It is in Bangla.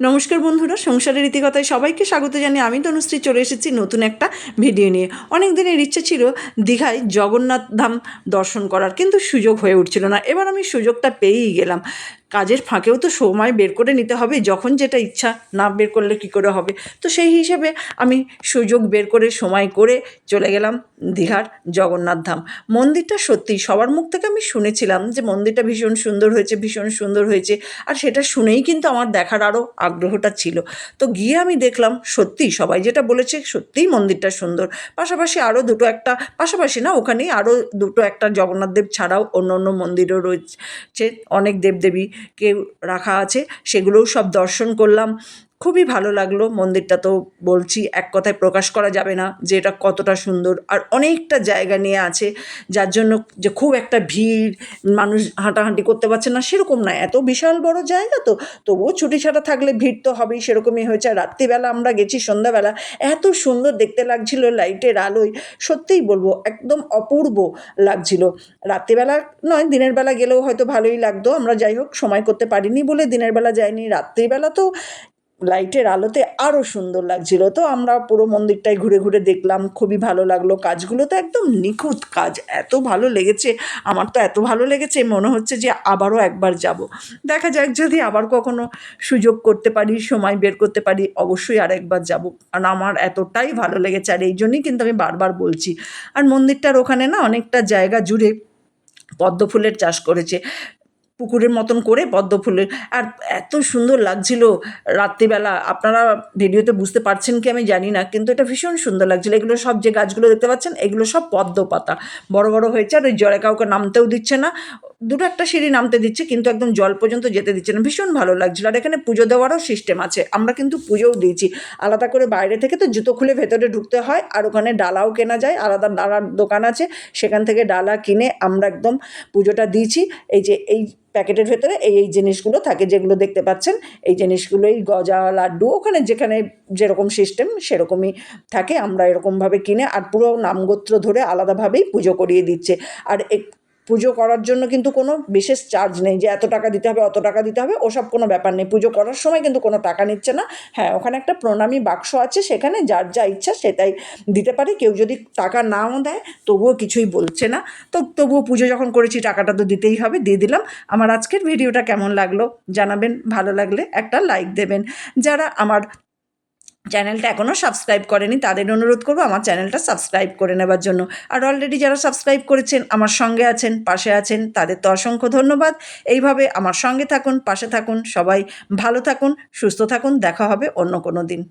নমস্কার বন্ধুরা সংসারের রীতিকথায় সবাইকে স্বাগত জানিয়ে আমি তনুশ্রী চলে এসেছি নতুন একটা ভিডিও নিয়ে। অনেক দিনের ইচ্ছে ছিল দীঘায় জগন্নাথ ধাম দর্শন করার, কিন্তু সুযোগ হয়ে উঠছিল না। এবার আমি সুযোগটা পেয়েই গেলাম। কাজের ফাঁকেও তো সময় বের করে নিতে হবে, যখন যেটা ইচ্ছা না বের করলে কী করে হবে? তো সেই হিসেবে আমি সুযোগ বের করে সময় করে চলে গেলাম দীঘার জগন্নাথ ধাম। মন্দিরটা সত্যি সবার মুখ থেকে আমি শুনেছিলাম যে মন্দিরটা ভীষণ সুন্দর হয়েছে, ভীষণ সুন্দর হয়েছে। আর সেটা শুনেই কিন্তু আমার দেখার আরও আগ্রহটা ছিল। তো গিয়ে আমি দেখলাম সত্যি সবাই যেটা বলেছে সত্যিই মন্দিরটা সুন্দর। পাশাপাশি আরও দুটো একটা, পাশাপাশি না ওখানেই আরও দুটো একটা জগন্নাথ দেব ছাড়াও অন্য অন্য মন্দিরও রয়েছে। অনেক দেবদেবী কেউ রাখা আছে, সেগুলোও সব দর্শন করলাম। খুবই ভালো লাগল। মন্দিরটা তো বলছি, এক কথায় প্রকাশ করা যাবে না যে এটা কতটা সুন্দর। আর অনেকটা জায়গা নিয়ে আছে, যার জন্য যে খুব একটা ভিড়, মানুষ হাঁটাহাঁটি করতে পারছে না, সেরকম না। এত বিশাল বড় জায়গা তো, তবুও ছুটি ছাটা থাকলে ভিড় তো হবেই, সেরকমই হয়েছে। আর রাত্রিবেলা আমরা গেছি সন্ধ্যাবেলা, এত সুন্দর দেখতে লাগছিল লাইটের আলোয়। সত্যিই বলব, একদম অপূর্ব লাগছিল। রাত্রিবেলা নয়, দিনের বেলা গেলেও হয়তো ভালোই লাগতো। আমরা যাই হোক, সময় করতে পারিনি বলে দিনের বেলা যাইনি। রাত্রিবেলা তো লাইটের আলোতে আরও সুন্দর লাগছিল। তো আমরা পুরো মন্দিরটাই ঘুরে ঘুরে দেখলাম, খুবই ভালো লাগল। কাজগুলো তো একদম নিখুঁত কাজ, এত ভালো লেগেছে, আমার তো এত ভালো লেগেছে, মনে হচ্ছে যে আবারও একবার যাব। দেখা যাক যদি আবার কখনো সুযোগ করতে পারি, সময় বের করতে পারি, অবশ্যই আর একবার যাব। কারণ আমার এতটাই ভালো লেগেছে, আর এই জন্যই কিন্তু আমি বারবার বলছি। আর মন্দিরটার ওখানে না অনেকটা জায়গা জুড়ে পদ্ম ফুলের চাষ করেছে। পুকুরের মতন করে পদ্ম ফুলের আর এত সুন্দর লাগছিল রাত্রিবেলা। আপনারা ভিডিওতে বুঝতে পারছেন কি আমি জানি না, কিন্তু এটা ভীষণ সুন্দর লাগছিল। এগুলো সব যে গাছগুলো দেখতে পাচ্ছেন, এগুলো সব পদ্ম পাতা। বড় বড় হয়েছে আর ওই জলে কাউকে নামতেও দিচ্ছে না। দুটো একটা সিঁড়ি নামতে দিচ্ছে, কিন্তু একদম জল পর্যন্ত যেতে দিচ্ছে না। ভীষণ ভালো লাগছিল। আর এখানে পুজো দেওয়ারও সিস্টেম আছে। আমরা কিন্তু পুজোও দিয়েছি। আলাদা করে বাইরে থেকে তো জুতো খুলে ভেতরে ঢুকতে হয়, আর ওখানে ডালাও কেনা যায়। আলাদা ডালার দোকান আছে, সেখান থেকে ডালা কিনে আমরা একদম পুজোটা দিয়েছি। এই যে, এই প্যাকেটের ভেতরে এই এই জিনিসগুলো থাকে, যেগুলো দেখতে পাচ্ছেন, এই জিনিসগুলোই গজা, লাড্ডু, ওখানে যেখানে যেরকম সিস্টেম সেরকমই থাকে। আমরা এরকমভাবে কিনে, আর পুরো নামগোত্র ধরে আলাদাভাবেই পুজো করিয়ে দিচ্ছে। আর পুজো করার জন্য কিন্তু কোনো বিশেষ চার্জ নেই যে এত টাকা দিতে হবে, অত টাকা দিতে হবে, ওসব কোনো ব্যাপার নেই। পুজো করার সময় কিন্তু কোনো টাকা নিচ্ছে না। হ্যাঁ ওখানে একটা প্রণামী বাক্স আছে, সেখানে যার যা ইচ্ছা সেটাই দিতে পারে। কেউ যদি টাকা নাও দেয়, তবুও কিছুই বলছে না। তো তবুও পুজো যখন করেছি, টাকাটা তো দিতেই হবে, দিয়ে দিলাম। আমার আজকের ভিডিওটা কেমন লাগল জানাবেন, ভালো লাগলে একটা লাইক দেবেন। যারা আমার চ্যানেলটা এখনও সাবস্ক্রাইব করেনি, তাদের অনুরোধ করব আমার চ্যানেলটা সাবস্ক্রাইব করে নেবার জন্য। আর অলরেডি যারা সাবস্ক্রাইব করেছেন, আমার সঙ্গে আছেন, পাশে আছেন, তাদের তো অসংখ্য ধন্যবাদ। এইভাবে আমার সঙ্গে থাকুন, পাশে থাকুন, সবাই ভালো থাকুন, সুস্থ থাকুন, দেখা হবে অন্য কোনো দিন।